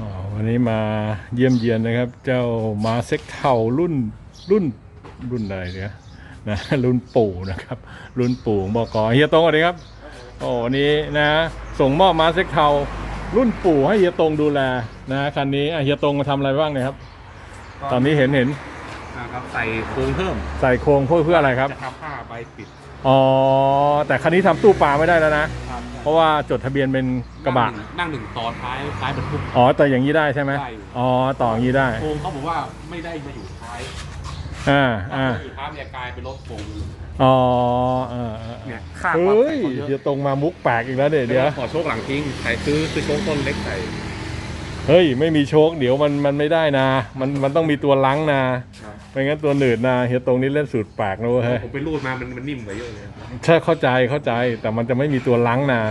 อ๋อวันนี้มาเยี่ยมเยียนนะครับ เจ้ามาเซ็กเทารุ่นรุ่นรุ่นอะไรเนี่ยนะรุ่นปู่นะครับ รุ่นปู่ของบกเฮียตรงสวัสดีครับโอ้วันนี้นะส่งมอบมาเซ็กเทารุ่นปู่ให้เฮียตรงดูแลนะคันนี้อะเฮียตรงมาทำอะไรบ้างเนี่ยครับ ตอนนี้เห็นเห็นนะครับใส่โครงเพิ่ม ใส่โครงเพื่อเพื่ออะไรครับจะทำผ้าใบปิด อ๋อ แต่คันนี้ทำตู้ปลาไม่ได้แล้วนะ ครับเพราะว่าจดทะเบียนเป็นกระบะ นั่งหนึ่งต่อท้ายท้ายบรรทุก อ๋อ แต่อย่างนี้ได้ใช่ไหมได้อยู่อ๋อ ต่ออย่างนี้ได้ โครงเขาบอกว่าไม่ได้มาอยู่ท้ายอ่า ถ้าอ่า อยู่ท้ายเนี่ยกลายเป็นรถโครงอ๋อเออเออเนี่ยค่าความเฮ้ยใส่เขาเยเดี๋ยวอะตรงมามุกแปลกอีกแล้วเดี๋ยวเดี๋ยวขอโชคหลังทิ้งใส่ซื้อซื้อโชคต้นเล็กใส่เฮ้ย ไม่มีโชค เดี๋ยวมันมันไม่ได้นะ มันมันต้องมีตัวลังนะ ไม่งั้นตัวหนืดนะเฮียตรงนี้เล่นสูตรแปลกนะเว้ยเฮ้ยผมไปรูดมามันมันนิ่มกว่าเยอะเลยใช่เข้าใจเข้าใจแต่มันจะไม่มีตัวลังนะ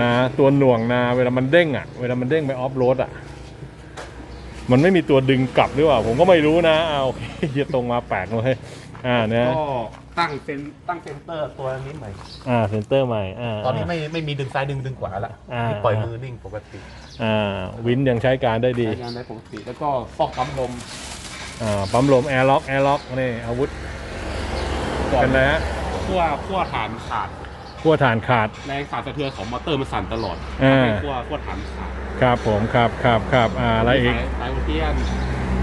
นะตัวหน่วงนะเวลามันเด้งอะ เวลามันเด้งไปออฟโรดอะ มันไม่มีตัวดึงกลับหรือเปล่า ผมก็ไม่รู้นะเอาโอเคเฮียตรงมาแปลกเลยเฮ้ยอ่าเนี่ยก็ตั้งเซนตั้งเซนเตอร์ตัวนี้ใหม่อ่าเซนเตอร์ใหม่อ่าตอนนี้ไม่ไม่มีดึงซ้ายดึงดึงขวาละอ่าที่ปล่อยมือนิ่งปกติอ่าวินยังใช้การได้ดีใช้งานได้ปกติแล้วก็ฟอกปั๊มลมอ่า ปั๊มลมแอร์ล็อกแอร์ล็อกนี่อาวุธกันนะฮะขั้วขั้วฐานขาดขั้วฐานขาดแรงสั่นสะเทือนของมอเตอร์มันสั่นตลอดทำให้ขั้วขั้วฐานขาดครับผมครับครับครับอ่าอะไรอีกสายเทียน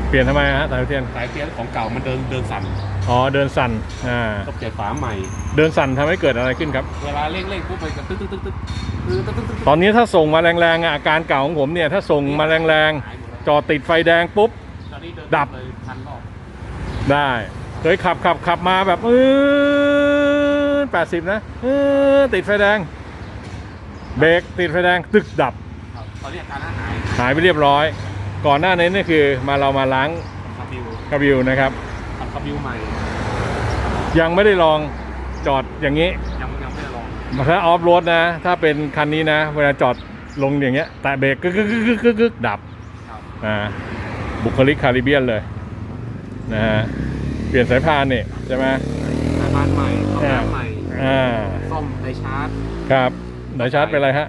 เปลี่ยนทำไมฮะสายเทียนสายเทียนของเก่ามันเดินเดินสั่นอ๋อเดินสั่นอ่าก็เปลี่ยนฝาใหม่ เดินสั่นทำให้เกิดอะไรขึ้นครับ เวลาเร่งเร่งปุ๊บไปกับตึ๊กตึ๊กตึ๊กตึ๊กตอนนี้ถ้าส่งมาแรงๆอาการเก่าของผมเนี่ยถ้าส่งมาแรงๆจอดติดไฟแดงปุ๊บ นนี้เดินดับ เลยพันรอบได้ เคยขับขับขับมาแบบเออแปดสิบนะเออติดไฟแดง เบรกติดไฟแดงตึกดับ ครับตอนนี้อาการหายหายไปเรียบร้อย ก่อนหน้านี้นี่คือมาเรามาล้างคาบิวกระบิวนะครับทำคาบิวใหม่ ยังไม่ได้ลองจอดอย่างนี้ ยังยังไม่ได้ลองถ้าออฟโรดนะ ถ้าเป็นคันนี้นะ เวลาจอดลงอย่างเงี้ย แตะเบรกกึกกึกกึกกึกกึกกึกดับ ครับอ่า บุคลิกคาริเบียนเลยนะฮะเปลี่ยนสายพานนี่ใช่ไหมสายพานใหม่เข้าน้ำใหม่อ่าซ่อมไดชาร์จครับไหนชาร์จเป็นอะไรฮะ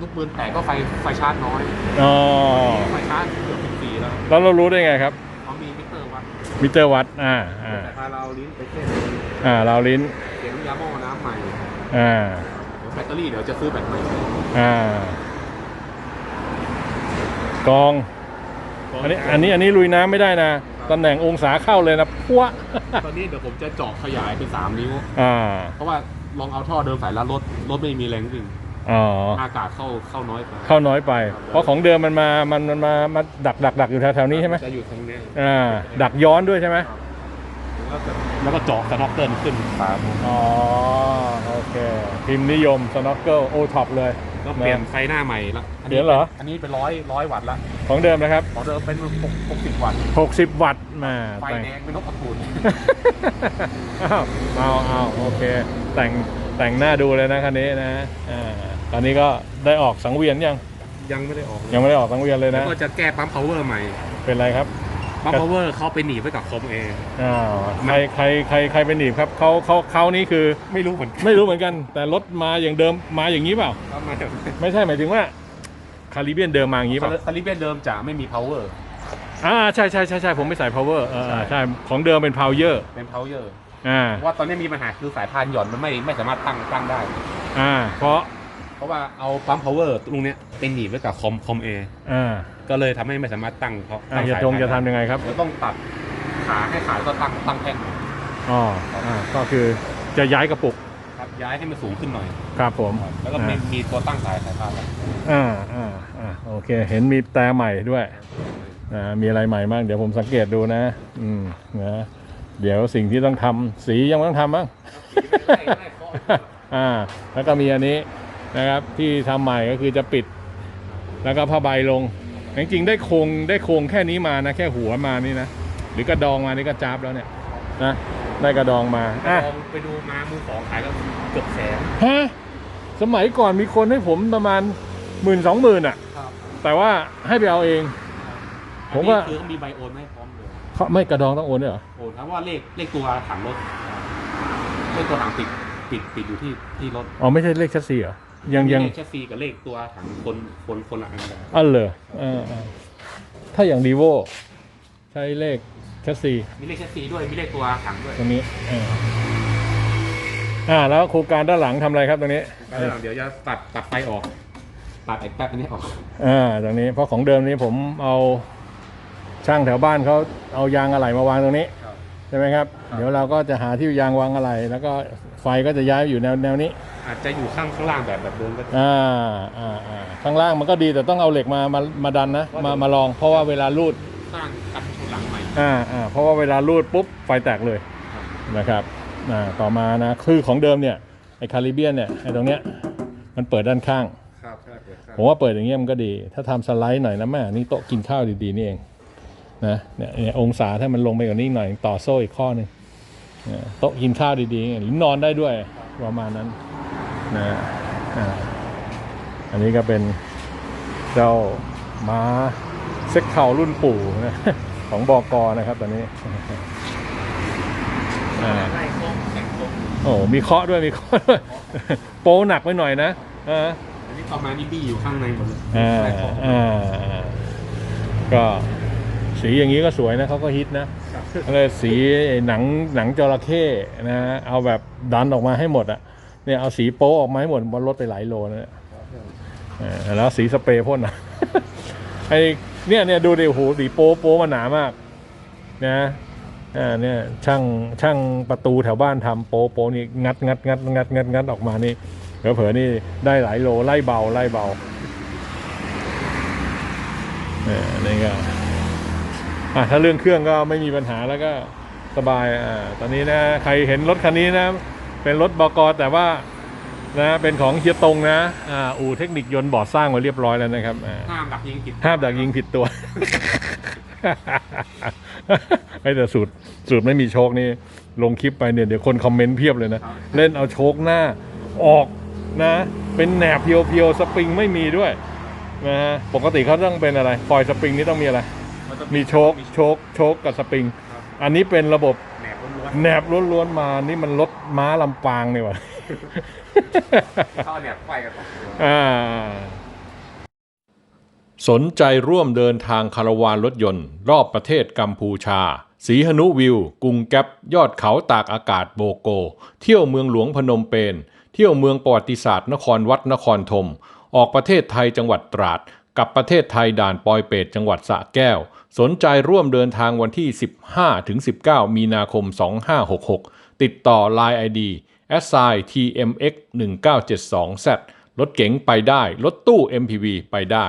ลูกปืนแตกก็ไฟไฟชาร์จน้อยอ๋อไฟชาร์จเกือบสิบสี่แล้วแล้วเรารู้ได้ไงครับเขามีมิเตอร์วัดมิเตอร์วัดอ่าอ่าแต่พาเราลิ้นไปเส้นอ่าเราลิ้นเขียนยาหม้อน้ำใหม่อ่าเดี๋ยวแบตเตอรี่เดี๋ยวจะซื้อแบตใหม่อ่ากอง อันนี้อันนี้อันนี้ลุยน้ำไม่ได้นะตำแหน่งองศาเข้าเลยนะพัวตอนนี้เดี๋ยวผมจะเจาะขยายเป็นสามนิ้ว อ่าเพราะว่าลองเอาท่อเดิมใส่แล้วรถรถไม่มีแรงวิ่งอ๋ออากาศเข้าเข้าน้อยไปเข้าน้อยไป เพราะของเดิมมันมามันมันมามาดักดักดักอยู่แถวๆนี้ใช่ไหมจะอยู่ทางเนี้ยอ่าดักย้อนด้วยใช่ไหมแล้วก็แล้วก็เจาะสน็อกเกิลขึ้นฝาผมอ๋อโอเคพิมพ์นิยมสโนว์เกิลโอท็อปเลยก็เปลี่ยนไฟหน้าใหม่ละเปลี่ยนเหรออันนี้เป็นร้อยร้อยวัตต์ละ ของเดิมนะครับ ของเดิมเป็นหกหกสิบวัตต์60 วัตต์มาไฟแต่งแดงเป็นนกกระทุนอ้าวเอาเอาโอเค แต่งแต่งหน้าดูเลยนะคันนี้นะอ่าตอนนี้ก็ได้ออกสังเวียนยัง ยังไม่ได้ออกยังไม่ได้ออกสังเวียนเลยแล้วนะก็จะแก้ปั๊ม power ใหม่ เป็นไรครับปั๊ม power เข้าไปหนีบไว้กับคอมเองอ้าวใครใครใครใครเป็นหนีบครับเขาเขาเขานี่คือไม่รู้เหมือนกันไม่รู้เหมือนกัน แต่รถมาอย่างเดิมมาอย่างนี้เปล่าเอามาจากไม่ใช่หมายถึงว่า คาริเบียนเดิมมาอย่างนี้เปล่าคาลิเบียนเดิมจะไม่มี power อ่าใช่ใช่ใช่ใช่ผมไม่ใส่ power เออใช่ใช่ของเดิมเป็น power เป็น power อ่าเพราะว่าตอนนี้มีปัญหาคือสายพานหย่อนมันไม่ไม่สามารถตั้งตั้งได้ อ่า เพราะเพราะว่าเอาปั๊ม power ตรงเนี้ยเป็นหนีบไว้กับคอมคอมเออ่าก็เลยทำให้ไม่สามารถตั้งเขาอ่าตั้งจะสายจงพานจะทำได้ยังไงครับเดี๋ยวต้องตัดขาให้ขาแล้วก็ตั้งตั้งแท่นอ๋ออ่าก็คือจะย้ายกระปุก ครับย้ายให้มันสูงขึ้นหน่อย ครับผมแล้วก็มีมีตัวตั้งสายสายพานแล้วอ่าอ่าอ่าโอเค เห็นมีแต่ใหม่ด้วยอ่ามีอะไรใหม่บ้างเดี๋ยวผมสังเกตดูนะ อืมนะเดี๋ยวสิ่งที่ต้องทำสียังไม่ต้องทำบ้างอ่า แล้วก็มีอันนี้นะครับที่ทำใหม่ก็คือจะปิด แล้วก็ผ้าใบลงจริงๆได้โครงได้โครงแค่นี้มานะแค่หัวมานี่นะหรือกระดองมานี่ก็จับแล้วเนี่ย นะได้กระดองมาอะลองไปดูมามือสองขายก็เกือบแสนฮะสมัยก่อนมีคนให้ผมประมาณหมื่นสองหมื่นอะ ครับแต่ว่าให้ไปเอาเอง ผมว่า อันนี้คือเขามีใบโอนไม่พร้อมเลยเขาไม่กระดองต้องโอนด้วยเหรอโอนครับว่าเลขเลขตัวถังรถเลขตัวถังติดติดติดอยู่ที่ที่รถอ๋อไม่ใช่เลขชัดซีเหรอยังยังเลขแชสซีกับเลขตัวถังคนคนคนละอันกัน อันเลยเออเออถ้าอย่างดีโวใช้เลข แชสซีมีเลขแชสซีด้วยมีเลขตัวถังด้วยตรงนี้เอออ่าแล้วโครงการด้านหลังทำอะไรครับตรงนี้แล้วเดี๋ยวจะตัดตัดไฟออก ตัดไอ้แป๊บอันนี้ออกอ่าตรงนี้เพราะของเดิมนี้ผมเอาช่างแถวบ้านเขาเอายางอะไหล่มาวางตรงนี้ครับใช่ไหมครับครับ เดี๋ยวเราก็จะหาที่ยางวางอะไหล่แล้วก็ไฟก็จะย้ายอยู่แนวแนวนี้ อาจจะอยู่ข้างข้างล่างแบบแบบเดิมก็ได้ อ่าอ่าอ่าข้างล่างมันก็ดีแต่ต้องเอาเหล็กมามามาดันนะ มามาลองเพราะว่าเวลารูด สร้างกันชนหลังใหม่ อ่าอ่าเพราะว่าเวลารูดปุ๊บไฟแตกเลยครับนะครับอ่าต่อมานะคือของเดิมเนี่ยไอ้คาริเบียนเนี่ยไอ้ตรงเนี้ยมันเปิดด้านข้าง ครับใช่เปิดข้างผมว่าเปิดอย่างเงี้ยมันก็ดี ถ้าทำสไลด์หน่อยนะแม่นี่โต๊ะกินข้าวดีๆนี่เองนะเนี่ยเนี่ยองศาถ้ามันลงไปกว่านี้อีกหน่อยต่อโซ่อีกข้อหนึ่งเนี่ยโต๊ะกินข้าวดีๆหรือนอนได้ด้วยประมาณนั้นนะอ่าอันนี้ก็เป็นเจ้าม้าเซ็กเข่ารุ่นปู่นะ ของบอกอนะครับตอนนี้อ่าไล่โค้งแต่งโค้งโอ้มีเคาะด้วยมีเคาะด้วยโป้หนักไปหน่อยนะอ่าอันนี้ต่อมานี่บี้อยู่ข้างในหมดเลยอ่าไล่โค้งอ่าอ่าก็สีอย่างนี้ก็สวยนะเขาก็ฮิตนะเลยสีหนังหนังจระเข้นะเอาแบบดันออกมาให้หมดอะเนี่ยเอาสีโป๊ออกมาให้หมดบนรถไปหลายโลนะเนี่ยเออแล้วสีสเปรย์พ่นนะไอ เนี่ยเนี่ยดูดิโอ้โหสีโป๊โป๊มันหนามากนะอ่าเนี่ยช่างช่างประตูแถวบ้านทำโป๊โป๊นี่งัดงัดงัดงัดงัดงัดออกมานี่เผลอๆนี่ได้หลายโลไล่เบาไล่เบาเออนี่ก็อะถ้าเรื่องเครื่องก็ไม่มีปัญหาแล้วก็สบายอ่าตอนนี้นะใครเห็นรถคันนี้นะ เป็นรถบกแต่ว่า นะเป็นของเฮียตงนะอ่าอู่เทคนิคยนต์บอร์ดสร้างไว้เรียบร้อยแล้วนะครับอ่าห้ามดักยิงผิดห้ามดักยิงผิดตัว ไอ้แต่สูตรสูตรไม่มีโชคนี่ลงคลิปไปเนี่ยเดี๋ยวคนคอมเมนต์เพียบเลยนะ เล่นเอาโชคหน้าออกนะ เป็นแหนบเพียวๆสปริงไม่มีด้วยนะฮะปกติเขาต้องเป็นอะไรฟอยล์สปริงนี่ต้องมีอะไรนจะมีโชคโชคโชคกับสปริงครับอันนี้เป็นระบบแหนบล้วนแหนบล้วนๆมานี่มันรถม้าลำปางนี่หว่าๆ เข้าแหนบไฟกันสองตัวอ่าสนใจร่วมเดินทางคาราวานรถยนต์ รอบประเทศกัมพูชา สีหนุวิว กรุงแก๊ปยอดเขาตากอากาศโบโก เที่ยวเมืองหลวงพนมเปญเที่ยวเมืองประวัติศาสตร์นครวัดนครธมออกประเทศไทยจังหวัดตราด กับประเทศไทยด่านปอยเปตจังหวัดสระแก้ว สนใจร่วมเดินทางวันที่ 15-19 มีนาคม 2566 ติดต่อ Line ID s i tmx 1972 z รถเก๋งไปได้ รถตู้ MPV ไปได้